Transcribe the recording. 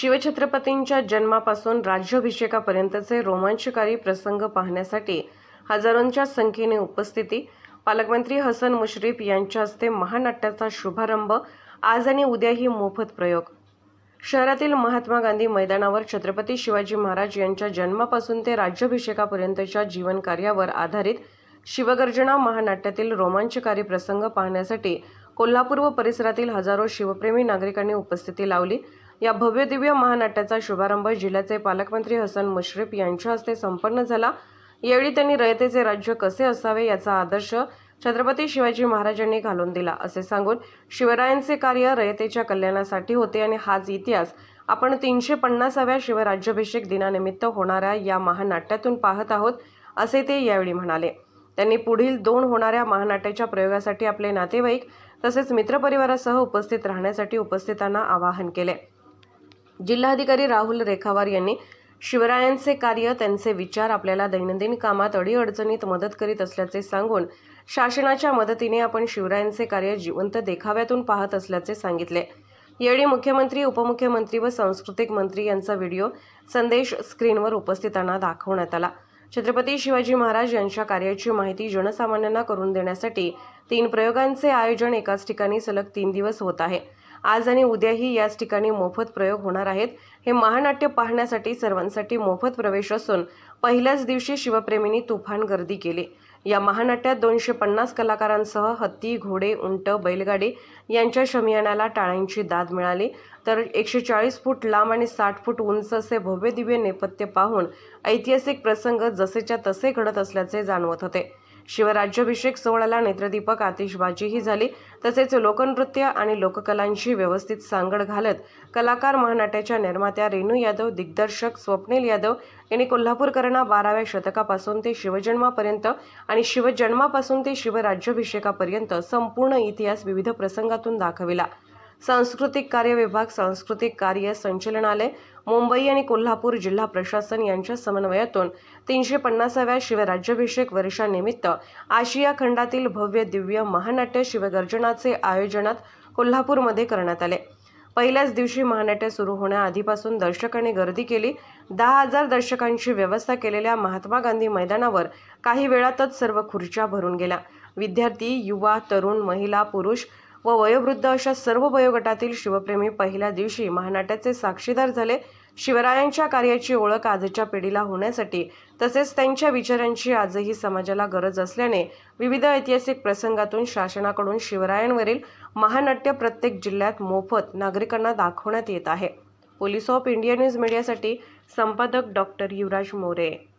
शिवछत्रपतींच्या जन्मापासून राज्याभिषेकापर्यंतचे रोमांचकारी प्रसंग पाहण्यासाठी हजारोंच्या संख्येने उपस्थिती. पालकमंत्री हसन मुश्रीफ यांच्या हस्ते महानाट्याचा शुभारंभ. आज आणि उद्याही मोफत प्रयोग. शहरातील महात्मा गांधी मैदानावर छत्रपती शिवाजी महाराज यांच्या जन्मापासून ते राज्याभिषेकापर्यंतच्या जीवनकार्यावर आधारित शिवगर्जना महानाट्यातील रोमांचकारी प्रसंग पाहण्यासाठी कोल्हापूर व परिसरातील हजारो शिवप्रेमी नागरिकांनी उपस्थिती लावली. या भव्य दिव्य महानाट्याचा शुभारंभ जिल्ह्याचे पालकमंत्री हसन मुश्रीफ यांच्या हस्ते संपन्न झाला. यावेळी त्यांनी रयतेचे राज्य कसे असावे याचा आदर्श छत्रपती शिवाजी महाराजांनी घालून दिला असे सांगून शिवरायांचे कार्य रयतेच्या कल्याणासाठी होते आणि हाच इतिहास आपण तीनशे पन्नासाव्या शिवराज्याभिषेक दिनानिमित्त होणाऱ्या या महानाट्यातून पाहत आहोत असे ते यावेळी म्हणाले. त्यांनी पुढील दोन होणाऱ्या महानाट्याच्या प्रयोगासाठी आपले नातेवाईक तसेच मित्रपरिवारासह उपस्थित राहण्यासाठी उपस्थितांना आवाहन केले. जिल्हाधिकारी राहुल रेखावार यांनी शिवरायांचे कार्य त्यांचे विचार आपल्याला दैनंदिन कामात अडीअडचणीत मदत करीत असल्याचे सांगून शासनाच्या मदतीने आपण शिवरायांचे कार्य जिवंत देखाव्यातून पाहत असल्याचे सांगितले. यावेळी मुख्यमंत्री उपमुख्यमंत्री व सांस्कृतिक मंत्री यांचा व्हिडिओ संदेश स्क्रीनवर उपस्थितांना दाखवण्यात आला. छत्रपती शिवाजी महाराज यांच्या कार्याची माहिती जनसामान्यांना करून देण्यासाठी तीन प्रयोगांचे आयोजन एकाच ठिकाणी सलग तीन दिवस होत आहे. आज आणि उद्याही याच ठिकाणी मोफत प्रयोग होणार आहेत. हे महानाट्य पाहण्यासाठी सर्वांसाठी मोफत प्रवेश असून पहिल्याच दिवशी शिवप्रेमींनी तुफान गर्दी केली. या महानाट्यात दोनशे पन्नास कलाकारांसह हत्ती घोडे उंट बैलगाडी यांच्या शमियानाला टाळ्यांची दाद मिळाली. तर एकशे चाळीस फूट लांब आणि साठ फूट उंच असे भव्य दिव्य नेपथ्य पाहून ऐतिहासिक प्रसंग जसेच्या तसे घडत असल्याचे जाणवत होते. शिवराज्याभिषेक सोहळ्याला नेत्रदीपक आतिषबाजीही झाली. तसेच लोकनृत्य आणि लोककलांची व्यवस्थित सांगड घालत कलाकार महानाट्याच्या निर्मात्या रेणू यादव दिग्दर्शक स्वप्नील यादव यांनी कोल्हापूरकरांना बाराव्या शतकापासून ते शिवजन्मापर्यंत आणि शिवजन्मापासून ते शिवराज्याभिषेकापर्यंत संपूर्ण इतिहास विविध प्रसंगातून दाखविला. सांस्कृतिक कार्य विभाग सांस्कृतिक कार्य संचलनालय मुंबई आणि कोल्हापूर जिल्हा प्रशासन यांच्या समन्वयातून तीनशे पन्नासाव्या शिवराज्याभिषेक वर्षानिमित्त आशिया खंडातील भव्य दिव्य महानाट्य शिवगर्जनाचे आयोजनात कोल्हापूरमध्ये करण्यात आले. पहिल्याच दिवशी महानाट्य सुरू होण्याआधीपासून दर्शकांनी गर्दी केली. दहा हजार दर्शकांची व्यवस्था केलेल्या महात्मा गांधी मैदानावर काही वेळातच सर्व खुर्च्या भरून गेल्या. विद्यार्थी युवा तरुण महिला पुरुष व वयोवृद्ध अशा सर्व वयोगटातील शिवप्रेमी पहिल्या दिवशी महानाट्याचे साक्षीदार झाले. शिवरायांच्या कार्याची ओळख आजच्या पिढीला होण्यासाठी तसेच त्यांच्या विचारांची आजही समाजाला गरज असल्याने विविध ऐतिहासिक प्रसंगातून शासनाकडून शिवरायांवरील महानाट्य प्रत्येक जिल्ह्यात मोफत नागरिकांना दाखवण्यात येत आहे. पोलीस ऑफ इंडिया न्यूज मीडियासाठी संपादक डॉक्टर युवराज मोरे.